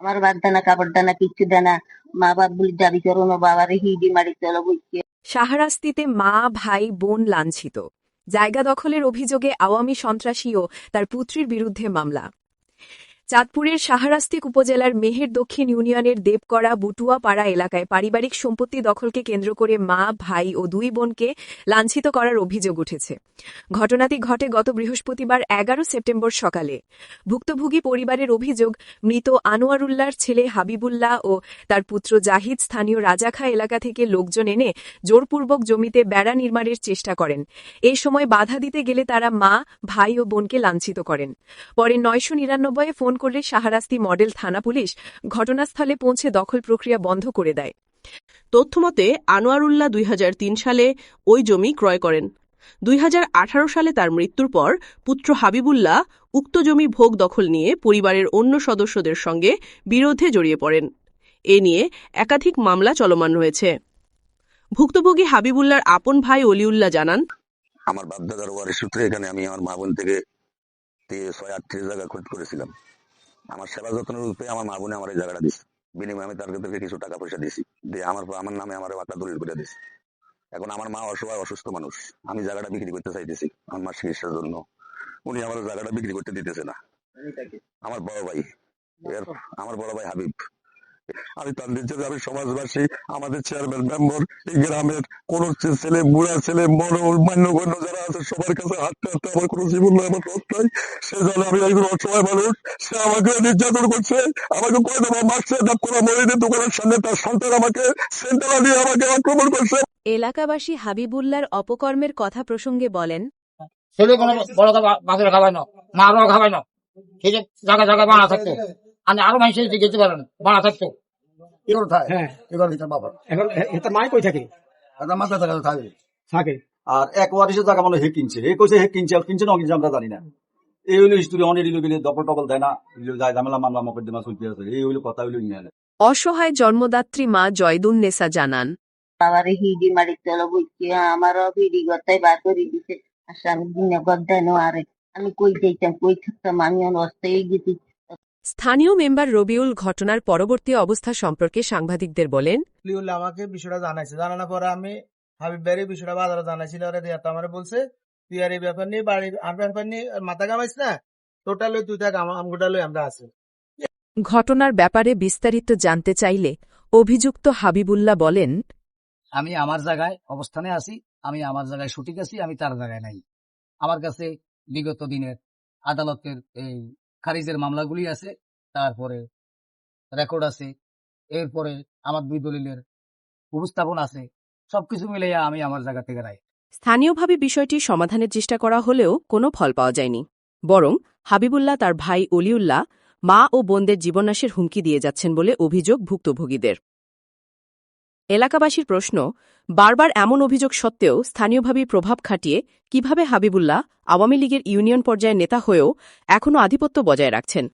আমার বাদ দানা কাপড় দানা কিচ্ছু দানা মা বাপ বলি দাবি করো না, বাবারে হিডি মারি চলো বুঝছে। সাহারাস্তিতে মা, ভাই, বোন লাঞ্ছিত। জায়গা দখলের অভিযোগে আওয়ামী সন্ত্রাসী ও তার পুত্রীর বিরুদ্ধে মামলা। চাঁদপুরের সাহারাস্তিক উপজেলার মেহের দক্ষিণ ইউনিয়নের দেবকড়া বুটুয়াপাড়া এলাকায় পারিবারিক সম্পত্তি দখলকে কেন্দ্র করে মা, ভাই ও দুই বোনকে লাঞ্ছিত করার অভিযোগ উঠেছে। ঘটনাটি ঘটে গত বৃহস্পতিবার এগারো সেপ্টেম্বর সকালে। ভুক্তভোগী পরিবারের অভিযোগ, মৃত আনোয়ারুল্লাহর ছেলে হাবিবুল্লাহ ও তার পুত্র জাহিদ স্থানীয় রাজাখা এলাকা থেকে লোকজন এনে জোরপূর্বক জমিতে বেড়া নির্মাণের চেষ্টা করেন। এই সময় বাধা দিতে গেলে তারা মা, ভাই ও বোনকে লাঞ্ছিত করেন। পরে নয়শো নিরানব্বইয়ে ফোন করলে সাহারাস্তি মডেল থানা পুলিশ ঘটনাস্থলে পৌঁছে দখল প্রক্রিয়া বন্ধ করে দেয়। তথ্যমতে আনোয়ারুল্লাহ দুই সালে ওই জমি ক্রয় করেন। দুই সালে তার মৃত্যুর পর পুত্র হাবিবুল্লাহ উক্ত জমি ভোগ দখল নিয়ে পরিবারের অন্য সদস্যদের সঙ্গে বিরোধে জড়িয়ে পড়েন। এ নিয়ে একাধিক মামলা চলমান রয়েছে। ভুক্তভোগী হাবিবুল্লাহর আপন ভাই অলিউল্লাহ জানান আমার বাপদাদার ওয়ারিশ সূত্রে এখানে আমি আমার মা বোন থেকে ছয় আটত্রিশ জায়গা খোঁজ করেছিলাম। আমার সেবা যত্নের রূপে আমার মা বোনে আমার এই জায়গাটা দিছে। বিনিময়ে আমি তাদেরকে কিছু টাকা পয়সা দিছি। দিয়ে আমার আমার নামে আমার একটা দলিল করে দিছে। এখন আমার মা অসহায় অসুস্থ মানুষ। আমি জায়গাটা বিক্রি করতে চাইতেছি আমার মা চিকিৎসার জন্য। উনি আমার জায়গাটা বিক্রি করতে দিতেছে না। আমার বড় ভাই। আমার বড় ভাই হাবিব। আমি তার নিচে আমি সমাজবাসী আমাদের চেয়ারম্যান মেম্বার এই গ্রামের কোন ছেলে বুড়া ছেলে বড় মান্যগণ্য যারা আছে সবার কাছে হাঁটতে হাঁটতে আমার কোনো জীবন নয় আমার রোগ নাই। সে জানে আমি একজন অসহায় মানুষ সে আমাকে নির্যাতন করছে আমাকে কয় দেবো মারছে ডাক করা মরিদের দোকানের সামনে তার সন্তান আমাকে সেন্টারা দিয়ে আমাকে আক্রমণ করছে। এলাকাবাসী হাবিবুল্লাহর অপকর্মের কথা প্রসঙ্গে বলেন ছেলে কোনো বড় বাজারে খাবাই না মা বাবা খাবাই না ঠিক আছে জায়গা জায়গা বানা থাকতো। আমি আরও মানুষের দিকে যেতে পারেন থাকতো। এগুলো থাকে হ্যাঁ। এগুলো ভিতরে বাবা এখন এটা মাই কই থাকে? এটা মাথা থাকে থাকে। থাকে। আর এক ওয়ারিসের জায়গা মানে হে কিনছে। হে কইছে হে কিনছে আর কিনছে না কিনছে আমরা জানি না। এই হইল হিস্টোরি অনেক দিল গেলে দপল টপল দেয় না। যায় ঝামেলা মামলা মকদ্দমা চলতে আছে এই হইল কথা হইল অসহায় জন্মদাত্রী মা জানান। হিডি গতাই বার করে দিছে। দিনে আরে আমি কই যাইতাম কই থাকতাম আমি এই গেছি। স্থানীয় মেম্বার রবিউল ঘটনার পরবর্তী অবস্থা সম্পর্কে সাংবাদিকদের বলেন আমাকে বিষয়টা জানাইছে। জানানোর পরে আমি হাবিব ভাইয়ের বিষয়টা বাজারে জানাইছিল। ওরা দিয়ে আমার বলছে তুই আর এই ব্যাপার নিয়ে বাড়ি আর ব্যাপার নিয়ে মাথা কামাইছ না। টোটাল তুই থাক আমগুটা লই আমরা আছি। ঘটনার ব্যাপারে বিস্তারিত জানতে চাইলে অভিযুক্ত হাবিবুল্লাহ বলেন আমি আমার জায়গায় অবস্থানে আছি আমি আমার জায়গায় সঠিক আছি আমি তার জায়গায় নাই। আমার কাছে বিগত দিনের আদালতের এই খারিজের মামলাগুলি আছে, তারপরে রেকর্ড আছে, এরপরে আমার দুই দলিলের উপস্থাপন আছে, সবকিছু মিলে আমি আমার জায়গা থেকে রাই স্থানীয়ভাবে বিষয়টি সমাধানের চেষ্টা করা হলেও কোনো ফল পাওয়া যায়নি। বরং হাবিবুল্লাহ তার ভাই অলিউল্লাহ মা ও বোনদের জীবনাশের হুমকি দিয়ে যাচ্ছেন বলে অভিযোগ ভুক্তভোগীদের। এলাকাবাসীর প্রশ্ন, বারবার এমন অভিযোগ সত্ত্বেও স্থানীয়ভাবে প্রভাব খাটিয়ে কীভাবে হাবিবুল্লাহ আওয়ামী লীগের ইউনিয়ন পর্যায়ের নেতা হয়েও এখনও আধিপত্য বজায় রাখছেন।